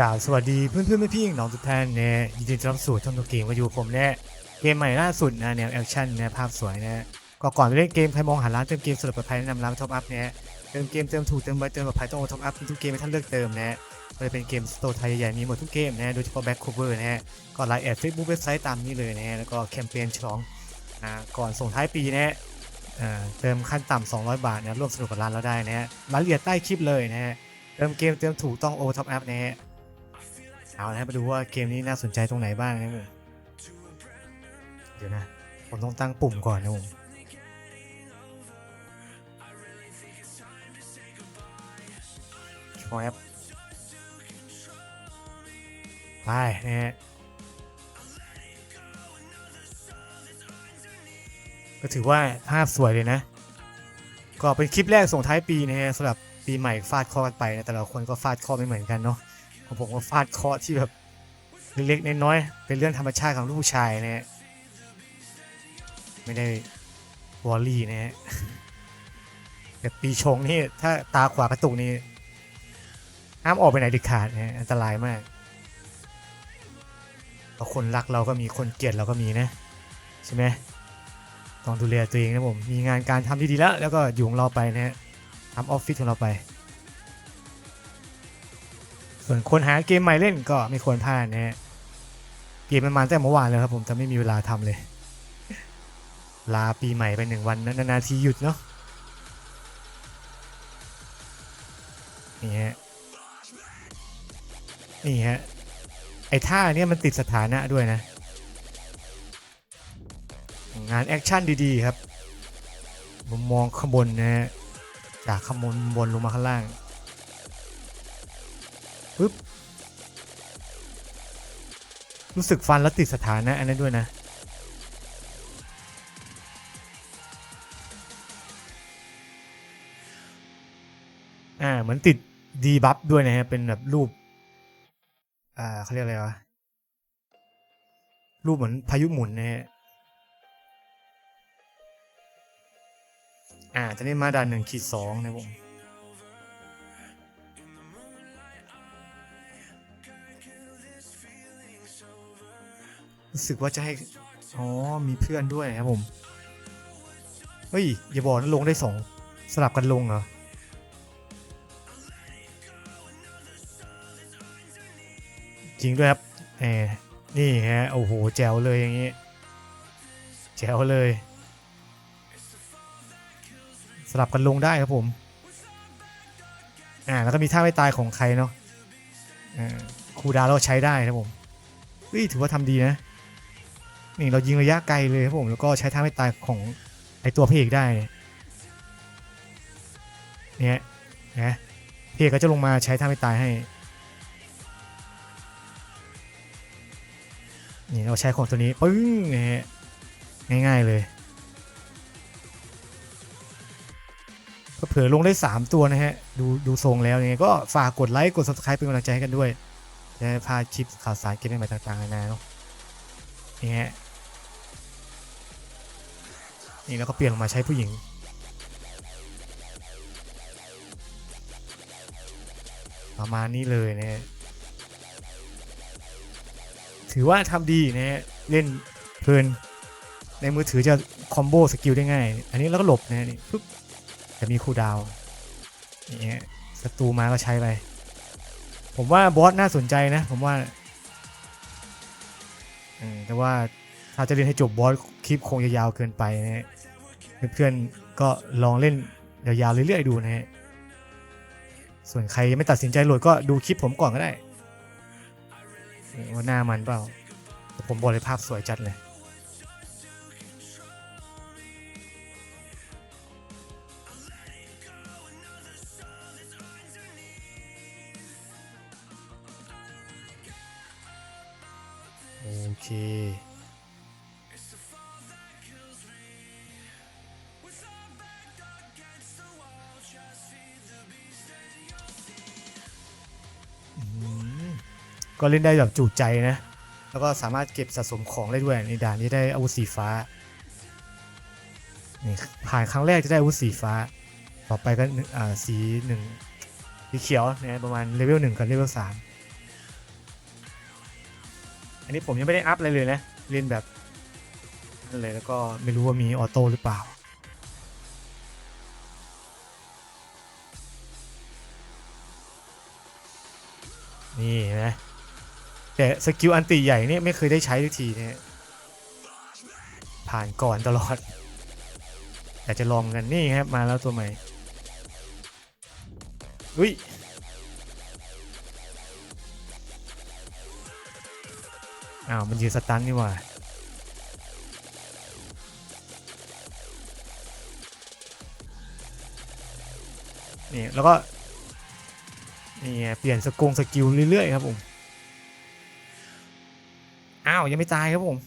กล่าวสวัสดีเพื่อนเพื่อนๆพี่ๆน้องทุกท่านนะยินดีต้อนรับสู่ช่องตัวเกมมาอยู่ผมนะเกมใหม่ล่าสุดนะแนวแอคชั่นนะภาพสวยนะก็ก่อนไปเล่นเกมใครมองหาร้านเติมเกมสะดวกปลอดภัยแนะนำร้านท็อปอัพนะเติมเกมเติมถูกเติมไวเติมปลอดภัยต้องโอท็อปอัพทุกเกมให้ท่านเลือกเติมนะก็จะเป็นเกมสโตร์ไทยใหญ่ๆมีหมดทุกเกมนะโดยเฉพาะแบ็คคูเวอร์นะก็ไลน์แอดเฟซบุ๊กเว็บไซต์ตามนี้เลยนะแล้วก็แคมเปญฉลองอ่าก่อนส่งท้ายปีนะอ่เติมขั้นต่ำ200 บาทนะร่วมสนุกกับร้านเราได้นะรายละเอียดใต้คลิปเลยนะเติมเกมเติมถูกต้องโอท็อปอัพนะฮะ เอาละมาดูว่าเกมนี้น่าสนใจตรงไหนบ้างนะผมเดี๋ยวนะ ผมต้องตั้งปุ่มก่อนนะผมชอแอปไปนะฮะก็ถือว่าภาพสวยเลยนะ ก็เป็นคลิปแรกส่งท้ายปีนะฮะสำหรับปีใหม่ฟาดเคอกันไปนะแต่ละคนก็ฟาดเคอไม่เหมือนกันเนาะ ผมก็ฟาดเคาะที่แบบเล็กๆน้อยๆเป็นเรื่องธรรมชาติของลูกผู้ชายนะฮะไม่ได้วอลลี่นะฮะแต่ปีชงนี่ถ้าตาขวากระตุกนี่ห้ามออกไปไหนเด็ดขาดนะอันตรายมากเพราะคนรักเราก็มีคนเกลียดเราก็มีนะ ใช่ไหมต้องดูแลตัวเองนะผม มีงานการทำที่ดีแล้ว แล้วก็อยู่ของเราไปนะฮะทำออฟฟิศของเราไป ส่วนคนหาเกมใหม่เล่นก็ไม่ควรพลาดนะฮะเกมมันมาตั้งแต่เมื่อวานแล้วครับผมแต่ไม่มีเวลาทำเลย ลาปีใหม่ไปหนึ่งวันนานๆทีหยุดเนาะนี่ฮะนี่ฮะไอ้ท่าเนี้ยมันติดสถานะด้วยนะ งานแอคชั่นดีๆครับ มมมองข้างบนนะฮะจากข้างบนบนลงมาข้างล่าง ปึ๊บ รู้สึกฟันแล้วติดสถานะอันนั้นด้วยนะ อ่า เหมือนติดดีบัฟด้วยนะฮะ เป็นแบบรูป อ่าเขาเรียกอะไรวะ รูปเหมือนพายุหมุนนะฮะอ่าจะได้มาด่านหนึ่งขีดสองนะผม รู้สึกว่าจะให้ อ๋อ มีเพื่อนด้วยครับผม เฮ้ย อย่าบอกนะลงได้สองสลับกันลงเหรอ จริงด้วยครับแหมนี่ฮะ โอ้โห แจ๋วเลยอย่างงี้แจ๋วเลย สลับกันลงได้ครับผม อ่า แล้วก็มีท่าไม่ตายของใครเนาะ อ่าครูดาเราใช้ได้ครับผมเฮ้ยถือว่าทำดีนะ นี่เรายิงระยะไกลเลยครับผม แล้วก็ใช้ท่าไม่ตายของไอตัวพเอกได้ เนี่ยนะพเอกก็จะลงมาใช้ท่าไม่ตายให้ นี่เราใช้ของตัวนี้ปึ้งนะฮะง่ายๆเลยก็เผื่อลงได้ 3 ตัวนะฮะ ดูดูทรงแล้วยังไงก็ฝากกดไลค์กด subscribe เป็นกำลังใจให้กันด้วยจะได้พาดคลิปข่าวสารเกมใหม่ต่างๆนานาเนาะนี่ฮะ นี่แล้วก็เปลี่ยนออกมาใช้ผู้หญิง ประมาณนี้เลยนะฮะถือว่าทำดีนะเล่นเพลินในมือถือจะคอมโบสกิลได้ง่าย อันนี้แล้วก็หลบนะนี่ปุ๊บจะมีคูดาวนี่ศัตรูมาก็ใช้ไป ผมว่าบอสน่าสนใจนะ ผมว่าแต่ว่าถ้าจะเล่นให้จบบอสคลิปคงจะยาวเกินไปนะ เพื่อนๆก็ลองเล่นยาวๆเรื่อยๆดูนะฮะส่วนใครยังไม่ตัดสินใจโหลดก็ดูคลิปผมก่อนก็ได้ว่าหน้ามันเปล่าแต่ผมบอกเลยภาพสวยจัดเลยโอเค ก็เล่นได้แบบจุใจนะ แล้วก็สามารถเก็บสะสมของได้ด้วยในด่านนี้ได้อาวุธสีฟ้านี่ผ่านครั้งแรกจะได้อาวุธสีฟ้า ต่อไปก็อ่าสีหนึ่งสีเขียวนะประมาณเลเวลหนึ่งกับเลเวลสามอันนี้ผมยังไม่ได้อัพอะไรเลยนะเล่นแบบนั่นเลยแล้วก็ไม่รู้ว่ามีออโต้หรือเปล่านี่นะ แต่สกิลอันติใหญ่เนี่ยไม่เคยได้ใช้ทุกทีเนี่ยผ่านก่อนตลอดแต่จะลองกันนี่ครับมาแล้วตัวใหม่อุ้ยอ้าวมันยืนสตันนี่ว่านี่แล้วก็นี่เปลี่ยนสกงสกิลเรื่อยๆครับผมาวยังไม่ตายครับผม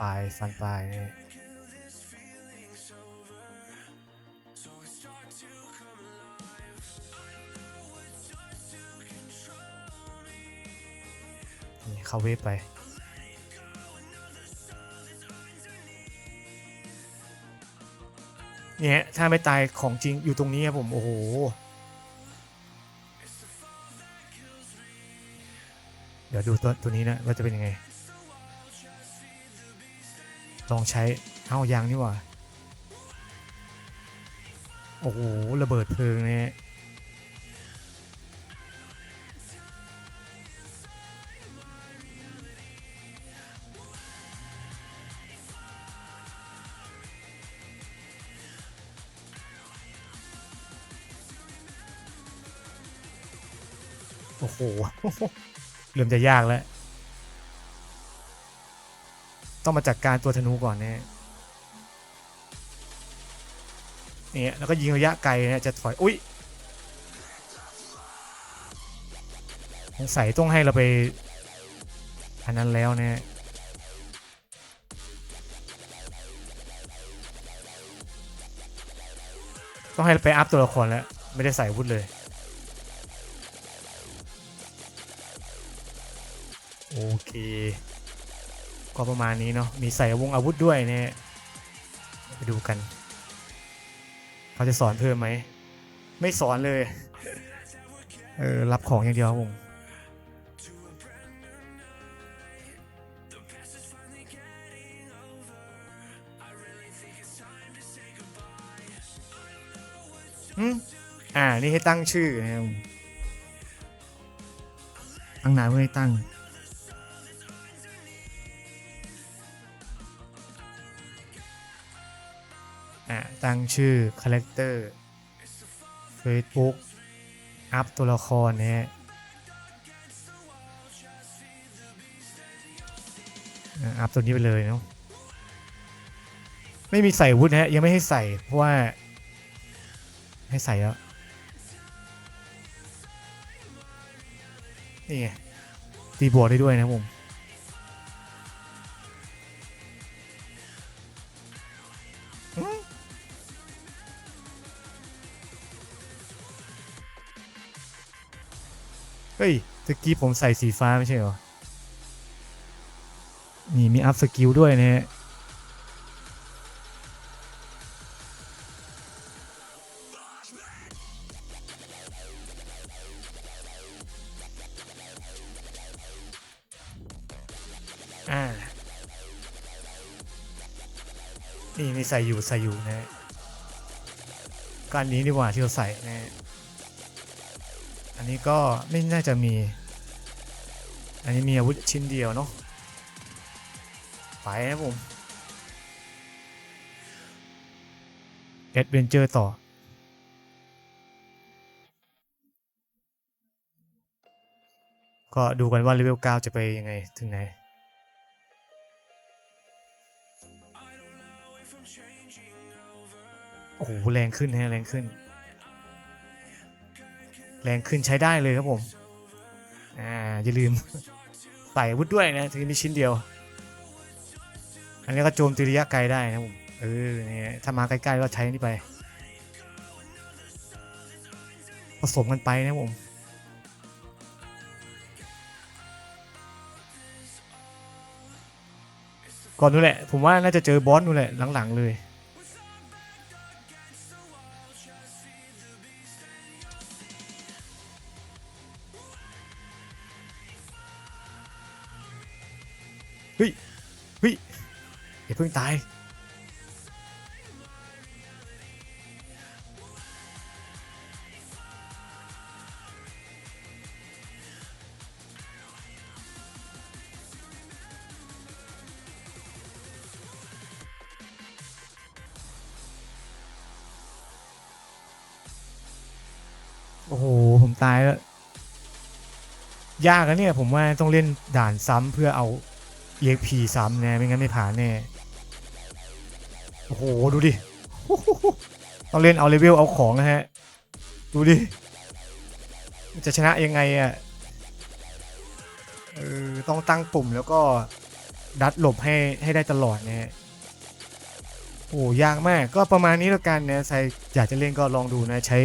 ปลายสันปายเนี่ย เข้าเวฟไป เนี่ยถ้าไม่ตายของจริงอยู่ตรงนี้ครับผม โอ้โห เดี๋ยวดูตัวตัวนี้นะ ว่าจะเป็นยังไง ลองใช้ เอายางนี่ว่า โอ้โห ระเบิดเพลิงเนี่ย โอ้โหเริ่มจะยากแล้ว ต้องมาจัดการตัวธนูก่อนเนี่ยเนี่ยแล้วก็ยิงระยะไกลเนี่ยจะถอย อุ้ยสงสัยต้องให้เราไป อันนั้นแล้วเนี่ยต้องให้เราไปอัพตัวละครแล้ว ไม่ได้ใส่วุธเลย โอเค ก็ประมาณนี้เนาะมีใส่วงอาวุธด้วยเนี่ยไปดูกัน เขาจะสอนเพิ่มไหม ไม่สอนเลย เออ รับของอย่างเดียวครับผมอืมอ่า นี่ให้ตั้งชื่อนะครับตั้งนานเพื่อให้ง ตั้งชื่อ Character Facebook อัพตัวละครนะฮะอัพตัวนี้ไปเลยเนาะไม่มีใส่วุธนะฮะยังไม่ให้ใส่ เพราะว่า ให้ใส่แล้ว นี่ไงตีบวกได้ด้วยนะผม เฮ้ยตะกี้ผมใส่สีฟ้าไม่ใช่เหรอ นี่มีอัพสกิลด้วยนะฮะ อ่า นี่มีใส่อยู่ใส่อยู่นะฮะก็อันนี้ดีกว่าที่เราใส่นะฮะ อันนี้ก็ไม่น่าจะมี อันนี้มีอาวุธชิ้นเดียวเนาะ ไปนะผมแอดเวนเจอร์ต่อ ก็ดูกันว่าเลเวล9จะไปยังไง ถึงไหนโอ้โหแรงขึ้นฮะแรงขึ้น แรงขึ้นใช้ได้เลยครับผม อ่า อย่าลืม ใส่วุธด้วยนะทีนี้ชิ้นเดียว อันนี้ก็โจมตีระยะไกลได้นะผม เออเนี่ยถ้ามาใกล้ๆก็ใช้นี่ไป ผสมกันไปนะผมก่อนนู่นแหละ ผมว่าน่าจะเจอบอสนู่นแหละหลังๆเลย เฮ้ยเฮ้ยอย่าเพิ่งตายโอ้โห ผมตายแล้ว ยากนะเนี่ย ผมว่าต้องเล่นด่านซ้ำเพื่อเอา EXP ซ้ำแน่ไม่งั้นไม่ผ่านแน่ โอ้โห ดูดิ ต้องเล่นเอาเลเวลเอาของนะฮะ ดูดิ จะชนะยังไงอะ เออ ต้องตั้งปุ่มแล้วก็ดัดหลบให้ให้ได้ตลอดนะฮะโอ้ยากมากก็ประมาณนี้แล้วกันนะใครอยากจะเล่นก็ลองดูนะ ใช้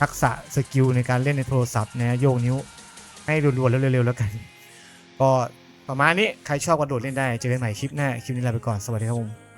ทักษะสกิลในการเล่นในโทรศัพท์นะโยกนิ้ว ให้รัวๆแล้วเร็วๆแล้วกัน ก็ ประมาณนี้ใครชอบกระโดดเล่นได้เจอกันใหม่คลิปหน้าคลิปนี้ลาไปก่อนสวัสดีครับผม